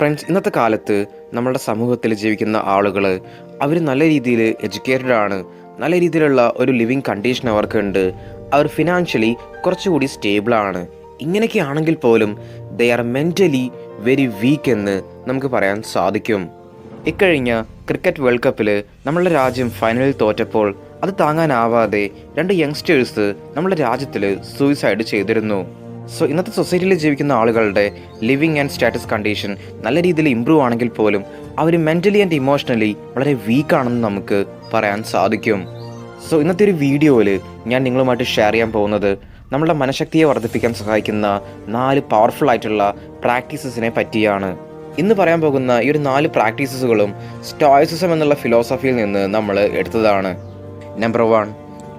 Friends ഇന്നത്തെ കാലത്ത് നമ്മുടെ സമൂഹത്തിൽ ജീവിക്കുന്ന ആളുകൾ അവർ നല്ല രീതിയിൽ എഡ്യൂക്കേറ്റഡ് ആണ്. നല്ല രീതിയിലുള്ള ഒരു ലിവിങ് കണ്ടീഷൻ അവർക്കുണ്ട് അവർ ഫിനാൻഷ്യലി കുറച്ചുകൂടി സ്റ്റേബിളാണ് ഇങ്ങനെയൊക്കെ ആണെങ്കിൽ പോലും they are mentally very weak എന്ന് നമുക്ക് പറയാൻ സാധിക്കും. ഇക്കഴിഞ്ഞ ക്രിക്കറ്റ് വേൾഡ് കപ്പിൽ നമ്മളുടെ രാജ്യം ഫൈനലിൽ തോറ്റപ്പോൾ അത് താങ്ങാനാവാതെ രണ്ട് യങ്സ്റ്റേഴ്സ് നമ്മുടെ രാജ്യത്തിൽ സൂയിസൈഡ് ചെയ്തിരുന്നു. സോ ഇന്നത്തെ സൊസൈറ്റിയിൽ ജീവിക്കുന്ന ആളുകളുടെ ലിവിങ് ആൻഡ് സ്റ്റാറ്റസ് കണ്ടീഷൻ നല്ല രീതിയിൽ ഇമ്പ്രൂവ് ആണെങ്കിൽ പോലും അവർ മെന്റലി ആൻഡ് ഇമോഷണലി വളരെ വീക്കാണെന്ന് നമുക്ക് പറയാൻ സാധിക്കും. സോ ഇന്നത്തെ ഒരു വീഡിയോയിൽ ഞാൻ നിങ്ങളുമായിട്ട് ഷെയർ ചെയ്യാൻ പോകുന്നത് നമ്മുടെ മനഃശക്തിയെ വർദ്ധിപ്പിക്കാൻ സഹായിക്കുന്ന നാല് പവർഫുൾ ആയിട്ടുള്ള പ്രാക്ടീസസിനെ പറ്റിയാണ്. ഇന്ന് പറയാൻ പോകുന്ന ഈ ഒരു നാല് പ്രാക്ടീസസുകളും സ്റ്റോയിസിസം എന്നുള്ള ഫിലോസഫിയിൽ നിന്ന് നമ്മൾ എടുത്തതാണ്. Number one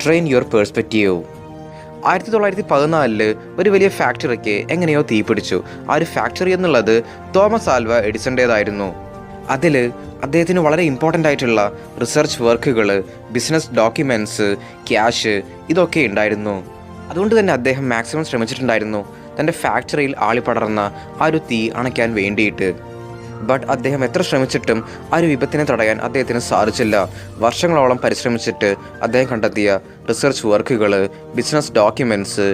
train your perspective ആയിരത്തി തൊള്ളായിരത്തി പതിനാലിൽ ഒരു വലിയ ഫാക്ടറിക്ക് എങ്ങനെയോ തീപിടിച്ചു ആ ഒരു ഫാക്ടറി എന്നുള്ളത് തോമസ് ആൽവ എഡിസന്റേതായിരുന്നു അതിൽ അദ്ദേഹത്തിന് വളരെ ഇമ്പോർട്ടന്റ് ആയിട്ടുള്ള റിസർച്ച് വർക്കുകൾ ബിസിനസ് ഡോക്യുമെന്റ്സ് ക്യാഷ് ഇതൊക്കെ ഉണ്ടായിരുന്നു. അതുകൊണ്ട് തന്നെ അദ്ദേഹം മാക്സിമം ശ്രമിച്ചിട്ടുണ്ടായിരുന്നു. തന്റെ ഫാക്ടറിയിൽ ആളിപ്പടർന്ന ആ ഒരു തീ അണയ്ക്കാൻ വേണ്ടിയിട്ട്. ബട്ട് അദ്ദേഹം എത്ര ശ്രമിച്ചിട്ടും ആ ഒരു വിപത്തിനെ തടയാൻ അദ്ദേഹത്തിന് സാധിച്ചില്ല. വർഷങ്ങളോളം പരിശ്രമിച്ചിട്ട് അദ്ദേഹം കണ്ടെത്തിയ റിസർച്ച് വർക്കുകൾ ബിസിനസ് ഡോക്യുമെന്റ്സ്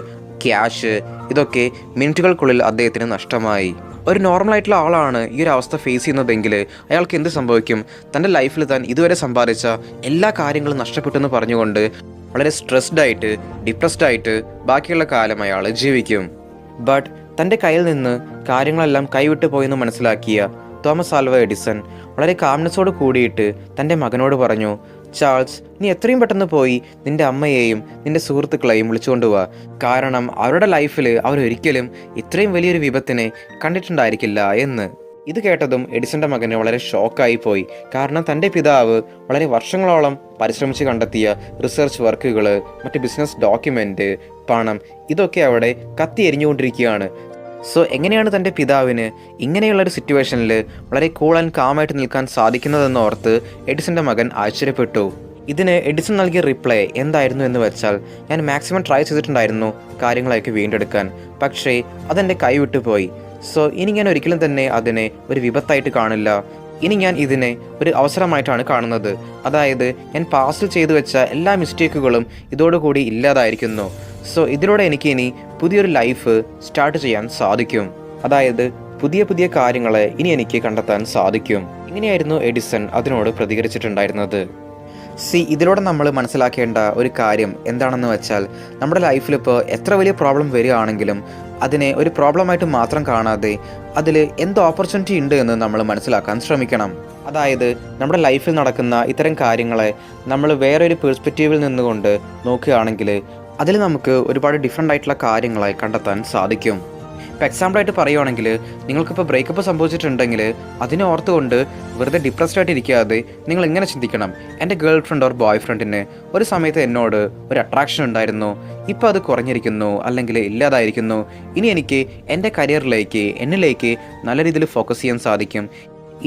ക്യാഷ് ഇതൊക്കെ മിനിറ്റുകൾക്കുള്ളിൽ അദ്ദേഹത്തിന് നഷ്ടമായി. ഒരു നോർമലായിട്ടുള്ള ആളാണ് ഈ ഒരു അവസ്ഥ ഫേസ് ചെയ്യുന്നതെങ്കിൽ അയാൾക്ക് എന്ത് സംഭവിക്കും? തന്റെ ലൈഫിൽ താൻ ഇതുവരെ സമ്പാദിച്ച എല്ലാ കാര്യങ്ങളും നഷ്ടപ്പെട്ടു നഷ്ടപ്പെട്ടെന്ന് പറഞ്ഞുകൊണ്ട് വളരെ സ്ട്രെസ്ഡ് ആയിട്ട് ഡിപ്രസ്ഡ് ആയിട്ട് ബാക്കിയുള്ള കാലം അയാൾ ജീവിക്കും. ബട്ട് തന്റെ കയ്യിൽ നിന്ന് കാര്യങ്ങളെല്ലാം കൈവിട്ടു പോയെന്ന് മനസ്സിലാക്കിയ തോമസ് ആൽവ എഡിസൺ വളരെ കാംനെസ്സോട് കൂടിയിട്ട് തന്റെ മകനോട് പറഞ്ഞു ചാൾസ് നീ എത്രയും പെട്ടെന്ന് പോയി നിന്റെ അമ്മയെയും നിന്റെ സുഹൃത്തുക്കളെയും വിളിച്ചുകൊണ്ടുപോവാ കാരണം അവരുടെ ലൈഫിൽ അവരൊരിക്കലും ഇത്രയും വലിയൊരു വിപത്തിനെ കണ്ടിട്ടുണ്ടായിരിക്കില്ല എന്ന്. ഇത് കേട്ടതും എഡിസന്റെ മകന് വളരെ ഷോക്കായി പോയി. കാരണം തന്റെ പിതാവ് വളരെ വർഷങ്ങളോളം പരിശ്രമിച്ച് കണ്ടെത്തിയ റിസർച്ച് വർക്കുകൾ മറ്റ് ബിസിനസ് ഡോക്യുമെന്റ് പണം ഇതൊക്കെ അവിടെ കത്തി എരിഞ്ഞുകൊണ്ടിരിക്കുകയാണ് സോ എങ്ങനെയാണ് തന്റെ പിതാവിന് ഇങ്ങനെയുള്ള ഒരു സിറ്റുവേഷനിൽ വളരെ കൂൾ ആൻഡ് കാമായിട്ട് നിൽക്കാൻ സാധിക്കുന്നതെന്ന് ഓർത്ത് എഡിസന്റെ മകൻ ആശ്ചര്യപ്പെട്ടു. ഇതിന് എഡിസൺ നൽകിയ റിപ്ലൈ എന്തായിരുന്നു എന്ന് വെച്ചാൽ ഞാൻ മാക്സിമം ട്രൈ ചെയ്തിട്ടുണ്ടായിരുന്നു കാര്യങ്ങളൊക്കെ വീണ്ടെടുക്കാൻ പക്ഷേ അതെന്റെ കൈവിട്ടു പോയി. സോ ഇനി ഞാൻ ഒരിക്കലും തന്നെ അതിനെ ഒരു വിപത്തായിട്ട് കാണില്ല. ഇനി ഞാൻ ഇതിനെ ഒരു അവസരമായിട്ടാണ് കാണുന്നത്. അതായത് ഞാൻ പാസ്റ്റിൽ ചെയ്തു വെച്ച എല്ലാ മിസ്റ്റേക്കുകളും ഇതോടുകൂടി ഇല്ലാതായിരിക്കുന്നു. സോ ഇതിലൂടെ എനിക്ക് ഇനി പുതിയൊരു ലൈഫ് സ്റ്റാർട്ട് ചെയ്യാൻ സാധിക്കും. അതായത് പുതിയ പുതിയ കാര്യങ്ങളെ ഇനി എനിക്ക് കണ്ടെത്താൻ സാധിക്കും. ഇങ്ങനെയായിരുന്നു എഡിസൺ അതിനോട് പ്രതികരിച്ചിട്ടുണ്ടായിരുന്നത്. സി ഇതിലൂടെ നമ്മൾ മനസ്സിലാക്കേണ്ട ഒരു കാര്യം എന്താണെന്ന് വെച്ചാൽ നമ്മുടെ ലൈഫിൽ ഇപ്പോൾ എത്ര വലിയ പ്രോബ്ലം വരികയാണെങ്കിലും അതിനെ ഒരു പ്രോബ്ലമായിട്ട് മാത്രം കാണാതെ അതിൽ എന്ത് ഓപ്പർച്യൂണിറ്റി ഉണ്ട് എന്ന് നമ്മൾ മനസ്സിലാക്കാൻ ശ്രമിക്കണം. അതായത് നമ്മുടെ ലൈഫിൽ നടക്കുന്ന ഇത്തരം കാര്യങ്ങളെ നമ്മൾ വേറൊരു പെർസ്പെക്റ്റീവിൽ നിന്നുകൊണ്ട് നോക്കുകയാണെങ്കിൽ അതിൽ നമുക്ക് ഒരുപാട് ഡിഫറെന്റ് ആയിട്ടുള്ള കാര്യങ്ങളെ കണ്ടെത്താൻ സാധിക്കും. ഇപ്പോൾ എക്സാമ്പിളായിട്ട് പറയുവാണെങ്കിൽ നിങ്ങൾക്കിപ്പോൾ ബ്രേക്കപ്പ് സംഭവിച്ചിട്ടുണ്ടെങ്കിൽ അതിനെ ഓർത്തുകൊണ്ട് വെറുതെ ഡിപ്രസ്ഡ് ആയിട്ട് ഇരിക്കാതെ നിങ്ങൾ ഇങ്ങനെ ചിന്തിക്കണം. എന്റെ ഗേൾ ഫ്രണ്ട് ഓർ ബോയ് ഫ്രണ്ടിന് ഒരു സമയത്ത് എന്നോട് ഒരു അട്രാക്ഷൻ ഉണ്ടായിരുന്നു. ഇപ്പോൾ അത് കുറഞ്ഞിരിക്കുന്നു അല്ലെങ്കിൽ ഇല്ലാതായിരിക്കുന്നു. ഇനി എനിക്ക് എന്റെ കരിയറിലേക്ക് എന്നിലേക്ക് നല്ല രീതിയിൽ ഫോക്കസ് ചെയ്യാൻ സാധിക്കും.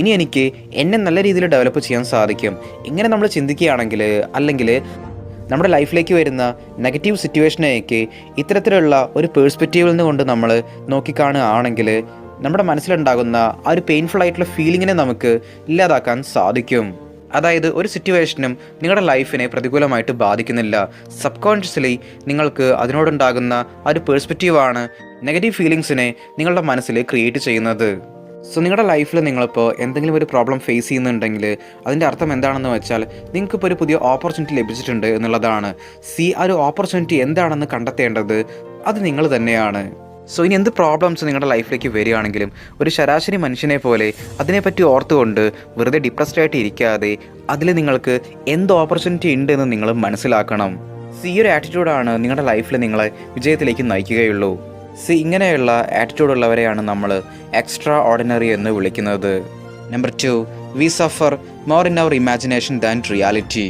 ഇനി എനിക്ക് എന്നെ നല്ല രീതിയിൽ ഡെവലപ്പ് ചെയ്യാൻ സാധിക്കും. ഇങ്ങനെ നമ്മൾ ചിന്തിക്കുകയാണെങ്കിൽ അല്ലെങ്കിൽ നമ്മുടെ ലൈഫിലേക്ക് വരുന്ന നെഗറ്റീവ് സിറ്റുവേഷനെയൊക്കെ ഇത്തരത്തിലുള്ള ഒരു പേഴ്സ്പെക്റ്റീവിൽ നിന്ന് കൊണ്ട് നമ്മൾ നോക്കിക്കാണുകയാണെങ്കിൽ നമ്മുടെ മനസ്സിലുണ്ടാകുന്ന ആ ഒരു പെയിൻഫുൾ ആയിട്ടുള്ള ഫീലിങ്ങിനെ നമുക്ക് ഇല്ലാതാക്കാൻ സാധിക്കും. അതായത് ഒരു സിറ്റുവേഷനും നിങ്ങളുടെ ലൈഫിനെ പ്രതികൂലമായിട്ട് ബാധിക്കുന്നില്ല. സബ് കോൺഷ്യസ്ലി നിങ്ങൾക്ക് അതിനോടുണ്ടാകുന്ന ആ ഒരു പേഴ്സ്പെക്റ്റീവാണ് നെഗറ്റീവ് ഫീലിങ്സിനെ നിങ്ങളുടെ മനസ്സിൽ ക്രിയേറ്റ് ചെയ്യുന്നത്. സോ നിങ്ങളുടെ ലൈഫിൽ നിങ്ങളിപ്പോൾ എന്തെങ്കിലും ഒരു പ്രോബ്ലം ഫേസ് ചെയ്യുന്നുണ്ടെങ്കിൽ അതിന്റെ അർത്ഥം എന്താണെന്ന് വെച്ചാൽ നിങ്ങൾക്കിപ്പോൾ ഒരു പുതിയ ഓപ്പർച്യൂണിറ്റി ലഭിച്ചിട്ടുണ്ട് എന്നുള്ളതാണ്. സി ആ ഒരു ഓപ്പർച്യൂണിറ്റി എന്താണെന്ന് കണ്ടെത്തേണ്ടത് അത് നിങ്ങൾ തന്നെയാണ്. സോ ഇനി എന്ത് പ്രോബ്ലംസ് നിങ്ങളുടെ ലൈഫിലേക്ക് വരികയാണെങ്കിലും ഒരു ശരാശരി മനുഷ്യനെ പോലെ അതിനെപ്പറ്റി ഓർത്തുകൊണ്ട് വെറുതെ ഡിപ്രസ്ഡ് ആയിട്ട് ഇരിക്കാതെ അതിൽ നിങ്ങൾക്ക് എന്ത് ഓപ്പർച്യൂണിറ്റി ഉണ്ട് എന്ന് നിങ്ങൾ മനസ്സിലാക്കണം. സി ഒരു ആറ്റിറ്റ്യൂഡാണ് നിങ്ങളുടെ ലൈഫിൽ നിങ്ങളെ വിജയത്തിലേക്ക് നയിക്കുകയുള്ളൂ. സി ഇങ്ങനെയുള്ള ആറ്റിറ്റ്യൂഡ് ഉള്ളവരെയാണ് നമ്മൾ എക്സ്ട്രാ ഓർഡിനറി എന്ന് വിളിക്കുന്നത്. Number two we suffer more in our imagination than reality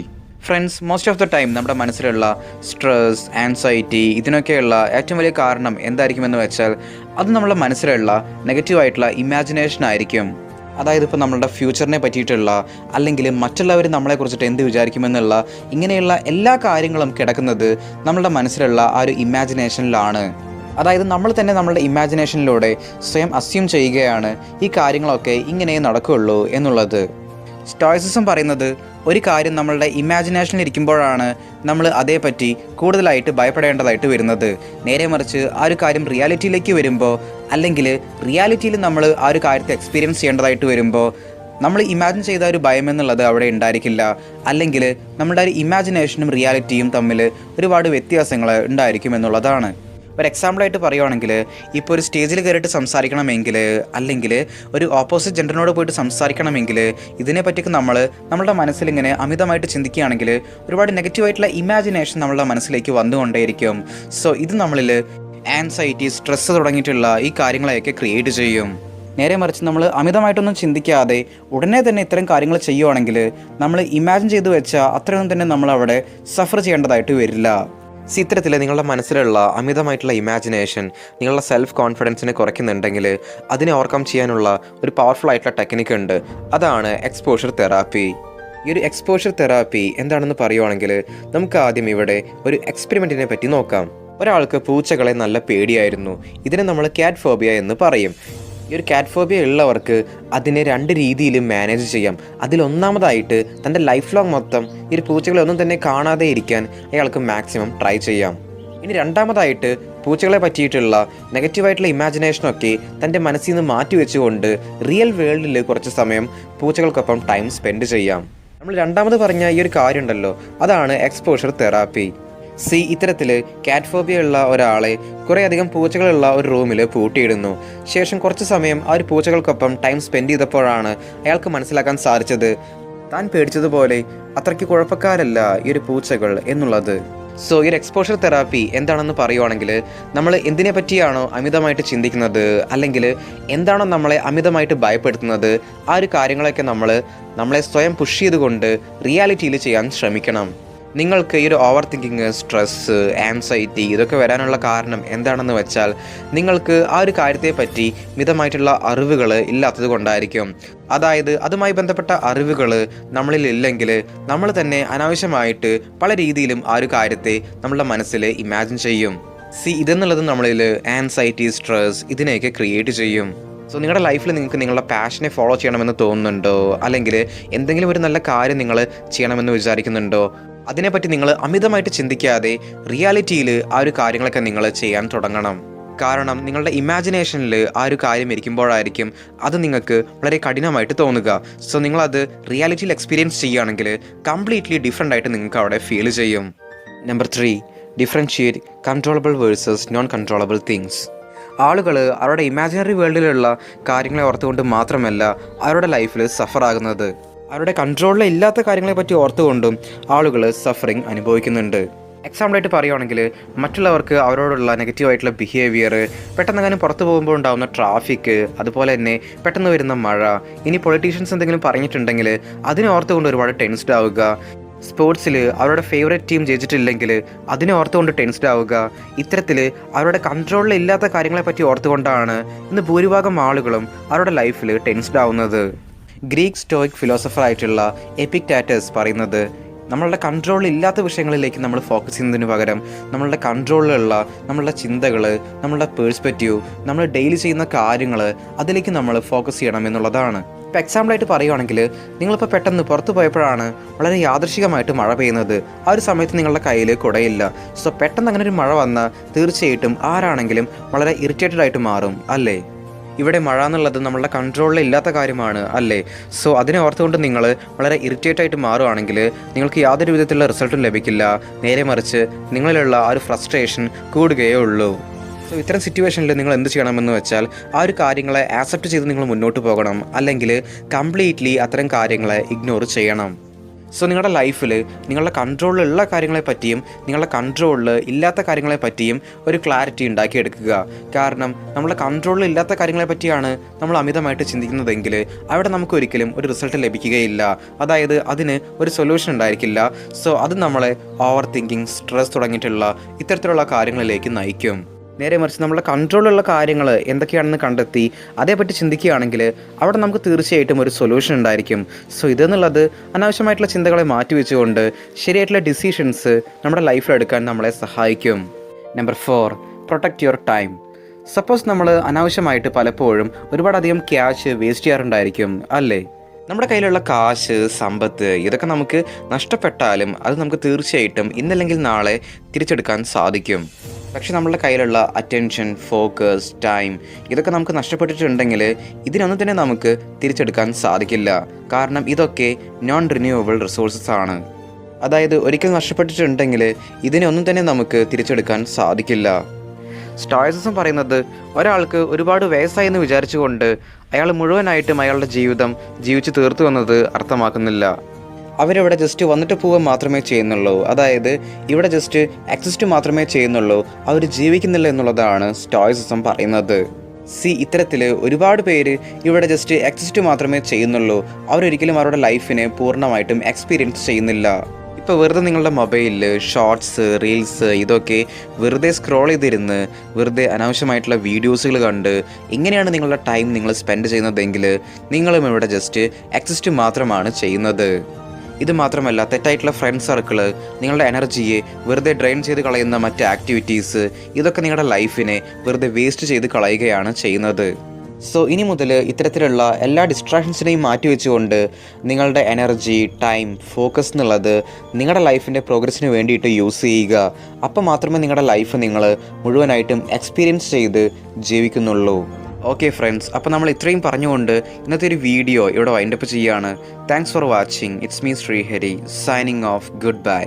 friends most of the time നമ്മുടെ മനസ്സിലുള്ള സ്ട്രെസ് ആൻസൈറ്റി ഇതിനൊക്കെയുള്ള ഏറ്റവും വലിയ കാരണം എന്തായിരിക്കുമെന്ന് വെച്ചാൽ അത് നമ്മുടെ മനസ്സിലുള്ള നെഗറ്റീവായിട്ടുള്ള ഇമാജിനേഷൻ ആയിരിക്കും. അതായത് ഇപ്പോൾ നമ്മളുടെ ഫ്യൂച്ചറിനെ പറ്റിയിട്ടുള്ള അല്ലെങ്കിൽ മറ്റുള്ളവർ നമ്മളെ കുറിച്ചിട്ട് എന്ത് വിചാരിക്കുമെന്നുള്ള ഇങ്ങനെയുള്ള എല്ലാ കാര്യങ്ങളും കിടക്കുന്നത് നമ്മളുടെ മനസ്സിലുള്ള ആ ഒരു ഇമാജിനേഷനിലാണ് അതായത് നമ്മൾ തന്നെ നമ്മളുടെ ഇമാജിനേഷനിലൂടെ സ്വയം അസ്യൂം ചെയ്യുകയാണ് ഈ കാര്യങ്ങളൊക്കെ ഇങ്ങനെ നടക്കുകയുള്ളൂ എന്നുള്ളത്. സ്റ്റോയിസിസം പറയുന്നത് ഒരു കാര്യം നമ്മളുടെ ഇമാജിനേഷനിൽ ഇരിക്കുമ്പോഴാണ് നമ്മൾ അതേപ്പറ്റി കൂടുതലായിട്ട് ഭയപ്പെടേണ്ടതായിട്ട് വരുന്നത്. നേരെ മറിച്ച് ആ ഒരു കാര്യം റിയാലിറ്റിയിലേക്ക് വരുമ്പോൾ അല്ലെങ്കിൽ റിയാലിറ്റിയിൽ നമ്മൾ ആ ഒരു കാര്യത്തെ എക്സ്പീരിയൻസ് ചെയ്യേണ്ടതായിട്ട് വരുമ്പോൾ നമ്മൾ ഇമാജിൻ ചെയ്ത ഒരു ഭയം എന്നുള്ളത് അവിടെ ഉണ്ടായിരിക്കില്ല. അല്ലെങ്കിൽ നമ്മുടെ ഒരു ഇമാജിനേഷനും റിയാലിറ്റിയും തമ്മിൽ ഒരുപാട് വ്യത്യാസങ്ങൾ ഉണ്ടായിരിക്കും എന്നുള്ളതാണ്. ഒരു എക്സാമ്പിളായിട്ട് പറയുവാണെങ്കിൽ ഇപ്പോൾ ഒരു സ്റ്റേജിൽ കയറിയിട്ട് സംസാരിക്കണമെങ്കിൽ അല്ലെങ്കിൽ ഒരു ഓപ്പോസിറ്റ് ജെൻഡറിനോട് പോയിട്ട് സംസാരിക്കണമെങ്കിൽ ഇതിനെ പറ്റിയൊക്കെ നമ്മൾ നമ്മുടെ മനസ്സിൽ ഇങ്ങനെ അമിതമായിട്ട് ചിന്തിക്കുകയാണെങ്കിൽ ഒരുപാട് നെഗറ്റീവായിട്ടുള്ള ഇമാജിനേഷൻ നമ്മളുടെ മനസ്സിലേക്ക് വന്നുകൊണ്ടേയിരിക്കും. സോ ഇത് നമ്മളിൽ ആൻസൈറ്റി സ്ട്രെസ്സ് തുടങ്ങിയിട്ടുള്ള ഈ കാര്യങ്ങളെയൊക്കെ ക്രിയേറ്റ് ചെയ്യും. നേരെ മറിച്ച് നമ്മൾ അമിതമായിട്ടൊന്നും ചിന്തിക്കാതെ ഉടനെ തന്നെ ഇത്തരം കാര്യങ്ങൾ ചെയ്യുവാണെങ്കിൽ നമ്മൾ ഇമാജിൻ ചെയ്തു വെച്ചാൽ അത്രയൊന്നും തന്നെ നമ്മൾ അവിടെ സഫർ ചെയ്യേണ്ടതായിട്ട് വരില്ല. ഇത്തരത്തിൽ നിങ്ങളുടെ മനസ്സിലുള്ള അമിതമായിട്ടുള്ള ഇമാജിനേഷൻ നിങ്ങളുടെ സെൽഫ് കോൺഫിഡൻസിനെ കുറയ്ക്കുന്നുണ്ടെങ്കിൽ അതിനെ ഓവർകം ചെയ്യാനുള്ള ഒരു പവർഫുൾ ആയിട്ടുള്ള ടെക്നിക്ക് ഉണ്ട്. അതാണ് എക്സ്പോഷർ തെറാപ്പി ഈ ഒരു എക്സ്പോഷർ തെറാപ്പി എന്താണെന്ന് പറയുവാണെങ്കിൽ നമുക്ക് ആദ്യം ഇവിടെ ഒരു എക്സ്പെരിമെന്റിനെ പറ്റി നോക്കാം. ഒരാൾക്ക് പൂച്ചകളെ നല്ല പേടിയായിരുന്നു. ഇതിനെ നമ്മൾ ക്യാറ്റ് ഫോബിയ എന്ന് പറയും. ഈ ഒരു കാറ്റ് ഫോബിയ ഉള്ളവർക്ക് അതിനെ രണ്ട് രീതിയിൽ മാനേജ് ചെയ്യാം. അതിലൊന്നാമതായിട്ട് തന്റെ ലൈഫ് ലോങ് മൊത്തം ഈ ഒരു പൂച്ചകളെ ഒന്നും തന്നെ കാണാതെ ഇരിക്കാൻ അയാൾക്ക് മാക്സിമം ട്രൈ ചെയ്യാം. ഇനി രണ്ടാമതായിട്ട് പൂച്ചകളെ പറ്റിയിട്ടുള്ള നെഗറ്റീവായിട്ടുള്ള ഇമാജിനേഷനൊക്കെ തന്റെ മനസ്സിൽ നിന്ന് മാറ്റി വെച്ചുകൊണ്ട് റിയൽ വേൾഡിൽ കുറച്ച് സമയം പൂച്ചകൾക്കൊപ്പം ടൈം സ്പെൻഡ് ചെയ്യാം. നമ്മൾ രണ്ടാമത് പറഞ്ഞ ഈ ഒരു കാര്യമുണ്ടല്ലോ അതാണ് എക്സ്പോഷർ തെറാപ്പി സി ഇത്തരത്തിൽ കാറ്റ്ഫോബിയ ഉള്ള ഒരാളെ കുറേയധികം പൂച്ചകളുള്ള ഒരു റൂമിൽ പൂട്ടിയിടുന്നു. ശേഷം കുറച്ച് സമയം ആ ഒരു പൂച്ചകൾക്കൊപ്പം ടൈം സ്പെൻഡ് ചെയ്തപ്പോഴാണ് അയാൾക്ക് മനസ്സിലാക്കാൻ സാധിച്ചത്. താൻ പേടിച്ചതുപോലെ അത്രയ്ക്ക് കുഴപ്പക്കാരല്ല ഈ ഒരു പൂച്ചകൾ എന്നുള്ളത്. സോ ഈ ഒരു എക്സ്പോഷർ തെറാപ്പി എന്താണെന്ന് പറയുവാണെങ്കിൽ നമ്മൾ എന്തിനെ പറ്റിയാണോ അമിതമായിട്ട് ചിന്തിക്കുന്നത്? അല്ലെങ്കിൽ എന്താണോ നമ്മളെ അമിതമായിട്ട് ഭയപ്പെടുത്തുന്നത്? ആ ഒരു കാര്യങ്ങളൊക്കെ നമ്മൾ നമ്മളെ സ്വയം പുഷ് ചെയ്തുകൊണ്ട് റിയാലിറ്റിയിൽ ചെയ്യാൻ ശ്രമിക്കണം. നിങ്ങൾക്ക് ഈ ഒരു ഓവർ തിങ്കിങ് സ്ട്രെസ്സ് ആൻസൈറ്റി ഇതൊക്കെ വരാനുള്ള കാരണം എന്താണെന്ന് വെച്ചാൽ നിങ്ങൾക്ക് ആ ഒരു കാര്യത്തെപ്പറ്റി മിതമായിട്ടുള്ള അറിവുകൾ ഇല്ലാത്തത് കൊണ്ടായിരിക്കും. അതായത് അതുമായി ബന്ധപ്പെട്ട അറിവുകൾ നമ്മളിൽ ഇല്ലെങ്കിൽ നമ്മൾ തന്നെ അനാവശ്യമായിട്ട് പല രീതിയിലും ആ ഒരു കാര്യത്തെ നമ്മളുടെ മനസ്സിൽ ഇമാജിൻ ചെയ്യും. സി ഇതെന്നുള്ളത് നമ്മളിൽ ആൻസൈറ്റി സ്ട്രെസ് ഇതിനെയൊക്കെ ക്രിയേറ്റ് ചെയ്യും. സോ നിങ്ങളുടെ ലൈഫിൽ നിങ്ങൾക്ക് നിങ്ങളുടെ പാഷനെ ഫോളോ ചെയ്യണമെന്ന് തോന്നുന്നുണ്ടോ? അല്ലെങ്കിൽ എന്തെങ്കിലും ഒരു നല്ല കാര്യം നിങ്ങൾ ചെയ്യണമെന്ന് വിചാരിക്കുന്നുണ്ടോ? അതിനെപ്പറ്റി നിങ്ങൾ അമിതമായിട്ട് ചിന്തിക്കാതെ റിയാലിറ്റിയിൽ ആ ഒരു കാര്യങ്ങളൊക്കെ നിങ്ങൾ ചെയ്യാൻ തുടങ്ങണം. കാരണം നിങ്ങളുടെ ഇമാജിനേഷനിൽ ആ ഒരു കാര്യം ഇരിക്കുമ്പോഴായിരിക്കും അത് നിങ്ങൾക്ക് വളരെ കഠിനമായിട്ട് തോന്നുക. സോ നിങ്ങളത് റിയാലിറ്റിയിൽ എക്സ്പീരിയൻസ് ചെയ്യുകയാണെങ്കിൽ കംപ്ലീറ്റ്ലി ഡിഫറെന്റ് ആയിട്ട് നിങ്ങൾക്ക് അവിടെ ഫീൽ ചെയ്യും. Number three differentiate controllable versus non controllable things ആളുകൾ അവരുടെ ഇമാജിനറി വേൾഡിലുള്ള കാര്യങ്ങളെ ഓർത്തുകൊണ്ട് മാത്രമല്ല അവരുടെ ലൈഫിൽ സഫർ ആകുന്നത്. അവരുടെ കൺട്രോളിൽ ഇല്ലാത്ത കാര്യങ്ങളെ പറ്റി ഓർത്തുകൊണ്ടും ആളുകൾ സഫറിങ് അനുഭവിക്കുന്നുണ്ട്. എക്സാമ്പിളായിട്ട് പറയുകയാണെങ്കിൽ മറ്റുള്ളവർക്ക് അവരോടുള്ള നെഗറ്റീവായിട്ടുള്ള ബിഹേവിയർ പെട്ടെന്നെങ്ങാനും പുറത്തു പോകുമ്പോൾ ഉണ്ടാകുന്ന ട്രാഫിക് അതുപോലെ തന്നെ പെട്ടെന്ന് വരുന്ന മഴ ഇനി പൊളിറ്റീഷ്യൻസ് എന്തെങ്കിലും പറഞ്ഞിട്ടുണ്ടെങ്കിൽ അതിനെ ഓർത്തുകൊണ്ട് ഒരുപാട് ടെൻസ്ഡ് ആവുക. സ്പോർട്സിൽ അവരുടെ ഫേവറേറ്റ് ടീം ജയിച്ചിട്ടില്ലെങ്കിൽ അതിനെ ഓർത്തുകൊണ്ട് ടെൻസ്ഡ് ആവുക. ഇത്തരത്തിൽ അവരുടെ കൺട്രോളിൽ ഇല്ലാത്ത കാര്യങ്ങളെ പറ്റി ഓർത്തുകൊണ്ടാണ് ഇന്ന് ഭൂരിഭാഗം ആളുകളും അവരുടെ ലൈഫിൽ ടെൻസ്ഡ് ആവുന്നത്. ഗ്രീക്ക് സ്റ്റോയിക് ഫിലോസഫർ ആയിട്ടുള്ള എപ്പിക്ടാറ്റസ് പറയുന്നത് നമ്മളുടെ കൺട്രോൾ ഇല്ലാത്ത വിഷയങ്ങളിലേക്ക് നമ്മൾ ഫോക്കസ് ചെയ്യുന്നതിന് പകരം നമ്മളുടെ കൺട്രോളിലുള്ള നമ്മളുടെ ചിന്തകൾ നമ്മളുടെ പേഴ്സ്പെക്റ്റീവ് നമ്മൾ ഡെയിലി ചെയ്യുന്ന കാര്യങ്ങൾ അതിലേക്ക് നമ്മൾ ഫോക്കസ് ചെയ്യണം എന്നുള്ളതാണ്. ഇപ്പോൾ എക്സാമ്പിളായിട്ട് പറയുവാണെങ്കിൽ നിങ്ങളിപ്പോൾ പെട്ടെന്ന് പുറത്തു പോയപ്പോഴാണ് വളരെ യാദൃശികമായിട്ട് മഴ പെയ്യുന്നത്. ആ ഒരു സമയത്ത് നിങ്ങളുടെ കയ്യിൽ കുടയില്ല. സോ പെട്ടെന്ന് അങ്ങനെ ഒരു മഴ വന്നാൽ തീർച്ചയായിട്ടും ആരാണെങ്കിലും വളരെ ഇറിറ്റേറ്റഡ് ആയിട്ട് മാറും അല്ലേ? ഇവിടെ മഴ എന്നുള്ളത് നമ്മളുടെ കൺട്രോളിൽ ഇല്ലാത്ത കാര്യമാണ് അല്ലേ? സോ അതിനെ ഓർത്തുകൊണ്ട് നിങ്ങൾ വളരെ ഇറിറ്റേറ്റ് ആയിട്ട് മാറുകയാണെങ്കിൽ നിങ്ങൾക്ക് യാതൊരു വിധത്തിലുള്ള റിസൾട്ടും ലഭിക്കില്ല. നേരെ മറിച്ച് നിങ്ങളിലുള്ള ആ ഒരു ഫ്രസ്ട്രേഷൻ കൂടുകയേ ഉള്ളൂ. സോ ഇത്തരം സിറ്റുവേഷനിൽ നിങ്ങൾ എന്ത് ചെയ്യണമെന്ന് വെച്ചാൽ ആ ഒരു കാര്യങ്ങളെ ആക്സെപ്റ്റ് ചെയ്ത് നിങ്ങൾ മുന്നോട്ട് പോകണം. അല്ലെങ്കിൽ കംപ്ലീറ്റ്ലി അത്തരം കാര്യങ്ങളെ ഇഗ്നോർ ചെയ്യണം. സോ നിങ്ങളുടെ ലൈഫിൽ നിങ്ങളുടെ കൺട്രോളിലുള്ള കാര്യങ്ങളെ പറ്റിയും നിങ്ങളുടെ കൺട്രോളിൽ ഇല്ലാത്ത കാര്യങ്ങളെ പറ്റിയും ഒരു ക്ലാരിറ്റി ഉണ്ടാക്കിയെടുക്കുക. കാരണം നമ്മുടെ കൺട്രോളിൽ ഇല്ലാത്ത കാര്യങ്ങളെ പറ്റിയാണ് നമ്മൾ അമിതമായിട്ട് ചിന്തിക്കുന്നതെങ്കിൽ അവിടെ നമുക്ക് ഒരിക്കലും ഒരു റിസൾട്ട് ലഭിക്കുകയില്ല. അതായത് അതിന് ഒരു സൊല്യൂഷൻ ഉണ്ടായിരിക്കില്ല. സോ അത് നമ്മളെ ഓവർ തിങ്കിങ് സ്ട്രെസ് തുടങ്ങിയിട്ടുള്ള ഇത്തരത്തിലുള്ള കാര്യങ്ങളിലേക്ക് നയിക്കും. നേരെ മറിച്ച് നമ്മുടെ കൺട്രോളുള്ള കാര്യങ്ങൾ എന്തൊക്കെയാണെന്ന് കണ്ടെത്തി അതേപ്പറ്റി ചിന്തിക്കുകയാണെങ്കിൽ അവിടെ നമുക്ക് തീർച്ചയായിട്ടും ഒരു സൊല്യൂഷൻ ഉണ്ടായിരിക്കും. സോ ഇതെന്നുള്ളത് അനാവശ്യമായിട്ടുള്ള ചിന്തകളെ മാറ്റിവെച്ചുകൊണ്ട് ശരിയായിട്ടുള്ള ഡിസിഷൻസ് നമ്മുടെ ലൈഫിൽ എടുക്കാൻ നമ്മളെ സഹായിക്കും. Number four protect your time suppose നമ്മൾ അനാവശ്യമായിട്ട് പലപ്പോഴും ഒരുപാടധികം ക്യാഷ് വേസ്റ്റ് ചെയ്യാറുണ്ടായിരിക്കും അല്ലേ? നമ്മുടെ കയ്യിലുള്ള കാശ് സമ്പത്ത് ഇതൊക്കെ നമുക്ക് നഷ്ടപ്പെട്ടാലും അത് നമുക്ക് തീർച്ചയായിട്ടും ഇന്നല്ലെങ്കിൽ നാളെ തിരിച്ചെടുക്കാൻ സാധിക്കും. പക്ഷെ നമ്മളുടെ കയ്യിലുള്ള അറ്റൻഷൻ ഫോക്കസ് ടൈം ഇതൊക്കെ നമുക്ക് നഷ്ടപ്പെട്ടിട്ടുണ്ടെങ്കിൽ ഇതിനൊന്നും തന്നെ നമുക്ക് തിരിച്ചെടുക്കാൻ സാധിക്കില്ല. കാരണം ഇതൊക്കെ നോൺ റിന്യൂവബിൾ റിസോഴ്സസ് ആണ്. അതായത് ഒരിക്കൽ നഷ്ടപ്പെട്ടിട്ടുണ്ടെങ്കിൽ ഇതിനൊന്നും തന്നെ നമുക്ക് തിരിച്ചെടുക്കാൻ സാധിക്കില്ല. സ്റ്റോയിസിസം പറയുന്നത് ഒരാൾക്ക് ഒരുപാട് വയസ്സായി എന്ന് വിചാരിച്ചുകൊണ്ട് അയാൾ മുഴുവനായിട്ടും അയാളുടെ ജീവിതം ജീവിച്ചു തീർത്തു എന്നത് അർത്ഥമാക്കുന്നില്ല. അവരിവിടെ ജസ്റ്റ് വന്നിട്ട് പോവുക മാത്രമേ ചെയ്യുന്നുള്ളൂ. അതായത് ഇവിടെ ജസ്റ്റ് എക്സിസ്റ്റ് മാത്രമേ ചെയ്യുന്നുള്ളൂ. അവർ ജീവിക്കുന്നില്ല എന്നുള്ളതാണ് സ്റ്റോയിസിസം പറയുന്നത്. സി ഇത്തരത്തിൽ ഒരുപാട് പേര് ഇവിടെ ജസ്റ്റ് എക്സിസ്റ്റ് മാത്രമേ ചെയ്യുന്നുള്ളൂ. അവരൊരിക്കലും അവരുടെ ലൈഫിനെ പൂർണമായിട്ടും എക്സ്പീരിയൻസ് ചെയ്യുന്നില്ല. ഇപ്പോൾ വെറുതെ നിങ്ങളുടെ മൊബൈലിൽ ഷോർട്സ് റീൽസ് ഇതൊക്കെ വെറുതെ സ്ക്രോൾ ചെയ്തിരുന്ന് വെറുതെ അനാവശ്യമായിട്ടുള്ള വീഡിയോസുകൾ കണ്ട് ഇങ്ങനെയാണ് നിങ്ങളുടെ ടൈം നിങ്ങൾ സ്പെൻഡ് ചെയ്യുന്നതെങ്കിൽ നിങ്ങളും ഇവിടെ ജസ്റ്റ് എക്സിസ്റ്റ് മാത്രമാണ് ചെയ്യുന്നത്. ഇത് മാത്രമല്ല തെറ്റായിട്ടുള്ള ഫ്രണ്ട് സർക്കിൾ നിങ്ങളുടെ എനർജിയെ വെറുതെ ഡ്രെയിൻ ചെയ്ത് കളയുന്ന മറ്റ് ആക്ടിവിറ്റീസ് ഇതൊക്കെ നിങ്ങളുടെ ലൈഫിനെ വെറുതെ വേസ്റ്റ് ചെയ്ത് കളയുകയാണ് ചെയ്യുന്നത്. സോ ഇനി മുതൽ ഇത്തരത്തിലുള്ള എല്ലാ ഡിസ്ട്രാക്ഷൻസിനെയും മാറ്റിവെച്ചുകൊണ്ട് നിങ്ങളുടെ എനർജി ടൈം ഫോക്കസ് എന്നുള്ളത് നിങ്ങളുടെ ലൈഫിന്റെ പ്രോഗ്രസ്സിന് വേണ്ടിയിട്ട് യൂസ് ചെയ്യുക. അപ്പോൾ മാത്രമേ നിങ്ങളുടെ ലൈഫ് നിങ്ങൾ മുഴുവനായിട്ടും എക്സ്പീരിയൻസ് ചെയ്ത് ജീവിക്കുന്നുള്ളൂ. ഓക്കെ ഫ്രണ്ട്സ് അപ്പോൾ നമ്മൾ ഇത്രയും പറഞ്ഞുകൊണ്ട് ഇന്നത്തെ ഒരു വീഡിയോ ഇവിടെ വൈൻഡപ്പ് ചെയ്യുകയാണ്. Thanks for watching it's me Srihari signing off good bye